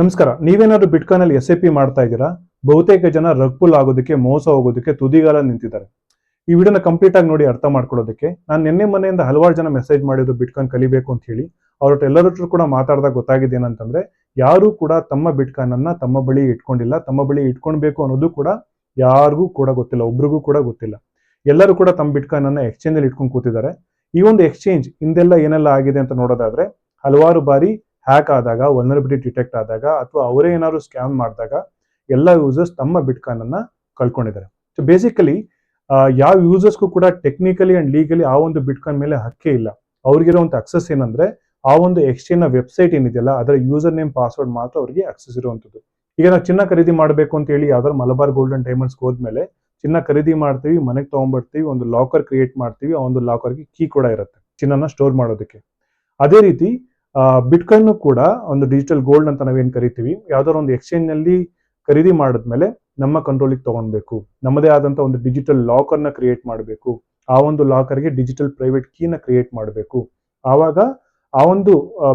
ನಮಸ್ಕಾರ, ನೀವೇನಾದ್ರು ಬಿಟ್ಕಾಯಿನ್ ಅಲ್ಲಿ ಎಸ್ ಐ ಪಿ ಮಾಡ್ತಾ ಇದ್ದೀರಾ? ಬಹುತೇಕ ಜನ ರಗ್ಪುಲ್ ಆಗೋದಕ್ಕೆ, ಮೋಸ ಹೋಗೋದಕ್ಕೆ ತುದಿಗಾಲ ನಿಂತಿದ್ದಾರೆ. ಈ ವಿಡಿಯೋನ ಕಂಪ್ಲೀಟ್ ಆಗಿ ನೋಡಿ ಅರ್ಥ ಮಾಡ್ಕೊಳ್ಳೋದಕ್ಕೆ, ನಾನು ನಿನ್ನೆ ಮನೆಯಿಂದ ಹಲವಾರು ಜನ ಮೆಸೇಜ್ ಮಾಡಿದ್ರು ಬಿಟ್ಕಾಯಿನ್ ಕಲಿಬೇಕು ಅಂತ ಹೇಳಿ. ಅವ್ರ ಎಲ್ಲರ ಕೂಡ ಮಾತಾಡಿದಾಗ ಗೊತ್ತಾಗಿದೆ ಏನಂತಂದ್ರೆ, ಯಾರು ಕೂಡ ತಮ್ಮ ಬಿಟ್ಕಾಯಿನ್ ಅನ್ನ ತಮ್ಮ ಬಳಿ ಇಟ್ಕೊಂಡಿಲ್ಲ, ತಮ್ಮ ಬಳಿ ಇಟ್ಕೊಳ್ಬೇಕು ಅನ್ನೋದು ಕೂಡ ಯಾರಿಗೂ ಕೂಡ ಗೊತ್ತಿಲ್ಲ, ಒಬ್ರಿಗೂ ಕೂಡ ಗೊತ್ತಿಲ್ಲ. ಎಲ್ಲರೂ ಕೂಡ ತಮ್ಮ ಬಿಟ್ಕಾಯಿನ್ ಅನ್ನ ಎಕ್ಸ್ಚೇಂಜ್ ಅಲ್ಲಿ ಇಟ್ಕೊಂಡು ಕೂತಿದ್ದಾರೆ. ಈ ಒಂದು ಎಕ್ಸ್ಚೇಂಜ್ ಹಿಂದೆಲ್ಲ ಏನೆಲ್ಲ ಆಗಿದೆ ಅಂತ ನೋಡೋದಾದ್ರೆ, ಹಲವಾರು ಬಾರಿ ಹ್ಯಾಕ್ ಆದಾಗ ವಲ್ನರಬಿಲಿಟಿ ಡಿಟೆಕ್ಟ್ ಆದಾಗ ಅಥವಾ ಅವರೇ ಏನಾದ್ರು ಸ್ಕ್ಯಾಮ್ ಮಾಡಿದಾಗ ಎಲ್ಲ ಯೂಸರ್ಸ್ ತಮ್ಮ ಬಿಟ್ಕಾನನ್ನು ಕಳ್ಕೊಂಡಿದ್ದಾರೆ. ಸೊ ಬೇಸಿಕಲಿ ಯಾವ ಯೂಸರ್ಸ್ಗೂ ಕೂಡ ಟೆಕ್ನಿಕಲಿ ಅಂಡ್ ಲೀಗಲಿ ಆ ಒಂದು ಬಿಟ್ಕಾನ್ ಮೇಲೆ ಹಕ್ಕೇ ಇಲ್ಲ. ಅವ್ರಿಗಿರುವಂತ ಅಕ್ಸಸ್ ಏನಂದ್ರೆ, ಆ ಒಂದು ಎಕ್ಸ್ಚೇಂಜ್ನ ವೆಬ್ಸೈಟ್ ಏನಿದೆಯಲ್ಲ, ಅದರ ಯೂಸರ್ ನೇಮ್ ಪಾಸ್ವರ್ಡ್ ಮಾತ್ರ ಅವರಿಗೆ ಅಕ್ಸೆಸ್ ಇರುವಂಥದ್ದು ಈಗ ನಾವು ಚಿನ್ನ ಖರೀದಿ ಮಾಡಬೇಕು ಅಂತ ಹೇಳಿ ಯಾವ್ದಾದ್ರು ಮಲಬಾರ್ ಗೋಲ್ಡನ್ ಡೈಮಂಡ್ಸ್ ಹೋದ್ಮೇಲೆ ಚಿನ್ನ ಖರೀದಿ ಮಾಡ್ತೀವಿ, ಮನೆಗೆ ತಗೊಂಡ್ಬರ್ತೀವಿ ಒಂದು ಲಾಕರ್ ಕ್ರಿಯೇಟ್ ಮಾಡ್ತೀವಿ, ಆ ಒಂದು ಲಾಕರ್ಗೆ ಕೀ ಕೂಡ ಇರುತ್ತೆ, ಚಿನ್ನನ ಸ್ಟೋರ್ ಮಾಡೋದಕ್ಕೆ. ಅದೇ ರೀತಿ ಬಿಟ್ಕಾಯಿನ್ ಕೂಡ ಒಂದು ಡಿಜಿಟಲ್ ಗೋಲ್ಡ್ ಅಂತ ನಾವೇನು ಕರಿತೀವಿ? ಯಾವ್ದಾದ್ರು ಒಂದು ಎಕ್ಸ್ಚೇಂಜ್ನಲ್ಲಿ ಖರೀದಿ ಮಾಡಿದ್ಮೇಲೆ ನಮ್ಮ ಕಂಟ್ರೋಲಿಗೆ ತಗೊಳ್ಬೇಕು ನಮ್ಮದೇ ಆದಂತ ಒಂದು ಡಿಜಿಟಲ್ ಲಾಕರ್ನ ಕ್ರಿಯೇಟ್ ಮಾಡಬೇಕು. ಆ ಒಂದು ಲಾಕರ್ಗೆ ಡಿಜಿಟಲ್ ಪ್ರೈವೇಟ್ ಕೀನ ಕ್ರಿಯೇಟ್ ಮಾಡಬೇಕು. ಆವಾಗ ಆ ಒಂದು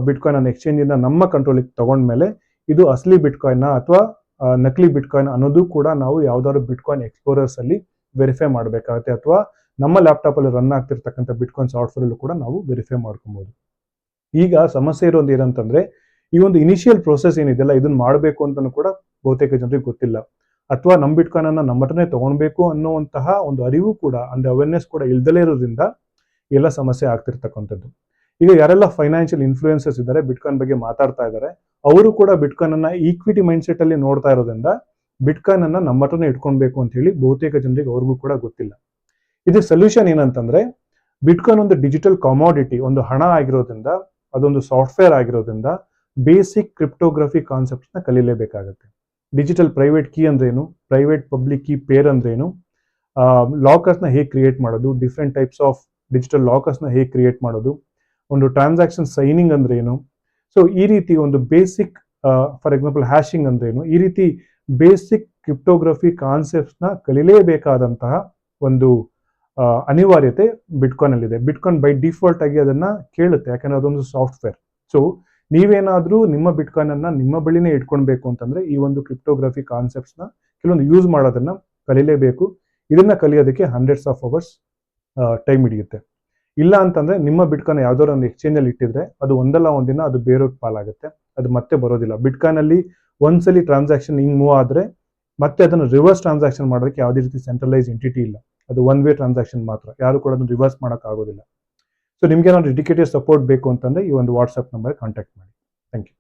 ಬಿಟ್ಕಾಯಿನ್ ಅನ್ನು ಎಕ್ಸ್ಚೇಂಜ್ ಇಂದ ನಮ್ಮ ಕಂಟ್ರೋಲಿಗೆ ತಗೊಂಡ್ಮೇಲೆ ಇದು ಅಸಲಿ ಬಿಟ್ಕಾಯಿನ್ ಅಥವಾ ನಕಲಿ ಬಿಟ್ಕಾಯಿನ್ ಅನ್ನೋದು ಕೂಡ ನಾವು ಯಾವ್ದಾದ್ರು ಬಿಟ್ಕಾಯಿನ್ ಎಕ್ಸ್ಪ್ಲೋರರ್ಸ್ ಅಲ್ಲಿ ವೆರಿಫೈ ಮಾಡಬೇಕಾಗುತ್ತೆ. ಅಥವಾ ನಮ್ಮ ಲ್ಯಾಪ್ಟಾಪ್ ಅಲ್ಲಿ ರನ್ ಆಗ್ತಿರ್ತಕ್ಕಂಥ ಬಿಟ್ಕಾಯಿನ್ ಸಾಫ್ಟ್ವೇರ್ ಅಲ್ಲೂ ಕೂಡ ನಾವು ವೆರಿಫೈ ಮಾಡ್ಕೊಬಹುದು ಈಗ ಸಮಸ್ಯೆ ಇರೋದು ಏನಂತಂದ್ರೆ, ಈ ಒಂದು ಇನಿಷಿಯಲ್ ಪ್ರೋಸೆಸ್ ಏನಿದೆಯಲ್ಲ, ಇದನ್ನ ಮಾಡಬೇಕು ಅಂತಲೂ ಕೂಡ ಬಹುತೇಕ ಜನರಿಗೆ ಗೊತ್ತಿಲ್ಲ. ಅಥವಾ ನಮ್ಮ ಬಿಟ್ಕಾನ್ ಅನ್ನ ತಗೊಳ್ಬೇಕು ಅನ್ನುವಂತಹ ಒಂದು ಅರಿವು ಕೂಡ, ಅಂದ್ರೆ ಅವೇರ್ನೆಸ್ ಕೂಡ ಇಲ್ದಲೇ ಇರೋದ್ರಿಂದ ಎಲ್ಲ ಸಮಸ್ಯೆ ಆಗ್ತಿರ್ತಕ್ಕಂಥದ್ದು. ಈಗ ಯಾರೆಲ್ಲ ಫೈನಾನ್ಷಿಯಲ್ ಇನ್ಫ್ಲೂಯೆನ್ಸಸ್ ಇದ್ದಾರೆ ಬಿಟ್ಕಾನ್ ಬಗ್ಗೆ ಮಾತಾಡ್ತಾ ಇದ್ದಾರೆ, ಅವರು ಕೂಡ ಬಿಟ್ಕಾನ್ ಅನ್ನ ಈಕ್ವಿಟಿ ಮೈಂಡ್ ಸೆಟ್ ಅಲ್ಲಿ ನೋಡ್ತಾ ಇರೋದ್ರಿಂದ ಬಿಟ್ಕಾನ್ ಅನ್ನ ನಮ್ಮ ಇಟ್ಕೊಳ್ಬೇಕು ಅಂತ ಹೇಳಿ ಬಹುತೇಕ ಜನರಿಗೆ ಅವ್ರಿಗೂ ಕೂಡ ಗೊತ್ತಿಲ್ಲ. ಇದು ಸೊಲ್ಯೂಷನ್ ಏನಂತಂದ್ರೆ ಬಿಟ್ಕಾನ್ ಒಂದು ಡಿಜಿಟಲ್ ಕಮಾಡಿಟಿ ಒಂದು ಹಣ ಆಗಿರೋದ್ರಿಂದ ಅದೊಂದು ಸಾಫ್ಟ್ವೇರ್ ಆಗಿರೋದ್ರಿಂದ ಬೇಸಿಕ್ ಕ್ರಿಪ್ಟೋಗ್ರಫಿ ಕಾನ್ಸೆಪ್ಟ್ಸ್ನ ಕಲೀಲೇಬೇಕಾಗತ್ತೆ. ಡಿಜಿಟಲ್ ಪ್ರೈವೇಟ್ ಕೀ ಅಂದ್ರೇನು? ಪ್ರೈವೇಟ್ ಪಬ್ಲಿಕ್ ಕೀ ಪೇರ್ ಅಂದ್ರೇನು? ಲಾಕರ್ಸ್ನ ಹೇಗೆ ಕ್ರಿಯೇಟ್ ಮಾಡೋದು? ಡಿಫ್ರೆಂಟ್ ಟೈಪ್ಸ್ ಆಫ್ ಡಿಜಿಟಲ್ ಲಾಕರ್ಸ್ನ ಹೇಗೆ ಕ್ರಿಯೇಟ್ ಮಾಡೋದು? ಒಂದು ಟ್ರಾನ್ಸಾಕ್ಷನ್ ಸೈನಿಂಗ್ ಅಂದ್ರೆ ಏನು ಸೊ ಈ ರೀತಿ ಒಂದು ಬೇಸಿಕ್ ಫಾರ್ ಎಕ್ಸಾಂಪಲ್ ಹ್ಯಾಶಿಂಗ್ ಅಂದ್ರೇನು? ಈ ರೀತಿ ಬೇಸಿಕ್ ಕ್ರಿಪ್ಟೋಗ್ರಫಿ ಕಾನ್ಸೆಪ್ಟ್ಸ್ನ ಕಲಿಲೇಬೇಕಾದಂತಹ ಒಂದು ಅನಿವಾರ್ಯತೆ ಬಿಟ್ಕಾಯ್ನಲ್ಲಿದೆ ಬಿಟ್ಕಾಯಿನ್ ಬೈ ಡಿಫಾಲ್ಟ್ ಆಗಿ ಅದನ್ನ ಕೇಳುತ್ತೆ. ಯಾಕಂದ್ರೆ ಅದೊಂದು ಸಾಫ್ಟ್ವೇರ್ ಸೊ ನೀವೇನಾದರೂ ನಿಮ್ಮ ಬಿಟ್ಕಾಯ್ನನ್ನು ನಿಮ್ಮ ಬಳಿನೇ ಇಟ್ಕೊಳ್ಬೇಕು ಅಂತಂದ್ರೆ ಈ ಒಂದು ಕ್ರಿಪ್ಟೋಗ್ರಫಿ ಕಾನ್ಸೆಪ್ಟ್ಸ್ನ ಕೆಲವೊಂದು ಯೂಸ್ ಮಾಡೋದನ್ನ ಕಲಿಯಲೇಬೇಕು ಇದನ್ನ ಕಲಿಯೋದಕ್ಕೆ ಹಂಡ್ರೆಡ್ಸ್ ಆಫ್ ಅವರ್ಸ್ ಟೈಮ್ ಹಿಡಿಯುತ್ತೆ. ಇಲ್ಲ ಅಂತಂದ್ರೆ ನಿಮ್ಮ ಬಿಟ್ಕಾಯ್ನ ಯಾವ್ದಾದ್ರು ಒಂದು ಎಕ್ಸ್ಚೇಂಜ್ ಅಲ್ಲಿ ಇಟ್ಟಿದ್ರೆ ಅದು ಒಂದಲ್ಲ ಒಂದಿನ ಅದು ಬೇರೆಯವ್ರ ಪಾಲಾಗುತ್ತೆ. ಅದು ಮತ್ತೆ ಬರೋದಿಲ್ಲ. ಬಿಟ್ಕಾಯ್ನಲ್ಲಿ ಒಂದ್ಸಲಿ ಟ್ರಾನ್ಸಾಕ್ಷನ್ ಹಿಂಗ್ ಮೂವ್ ಆದ್ರೆ ಮತ್ತೆ ಅದನ್ನು ರಿವರ್ಸ್ ಟ್ರಾನ್ಸಾಕ್ಷನ್ ಮಾಡೋದಕ್ಕೆ ಯಾವುದೇ ರೀತಿ ಸೆಂಟ್ರಲೈಸ್ ಎಂಟಿಟಿ ಇಲ್ಲ. ಅದು ಒನ್ ವೇ ಟ್ರಾನ್ಸಾಕ್ಷನ್ ಮಾತ್ರ. ಯಾರು ಕೂಡ ಅದನ್ನು ರಿವರ್ಸ್ ಮಾಡೋಕ್ಕಾಗೋದಿಲ್ಲ ಸೊ ನಿಮಗೆ ಏನಾದ್ರು ಡೆಡಿಕೇಟೆಡ್ ಸಪೋರ್ಟ್ ಬೇಕು ಅಂತಂದ್ರೆ ಈ ಒಂದು ವಾಟ್ಸ್ಆಪ್ ನಂಬರ್ ಕಾಂಟ್ಯಾಕ್ಟ್ ಮಾಡಿ. Thank you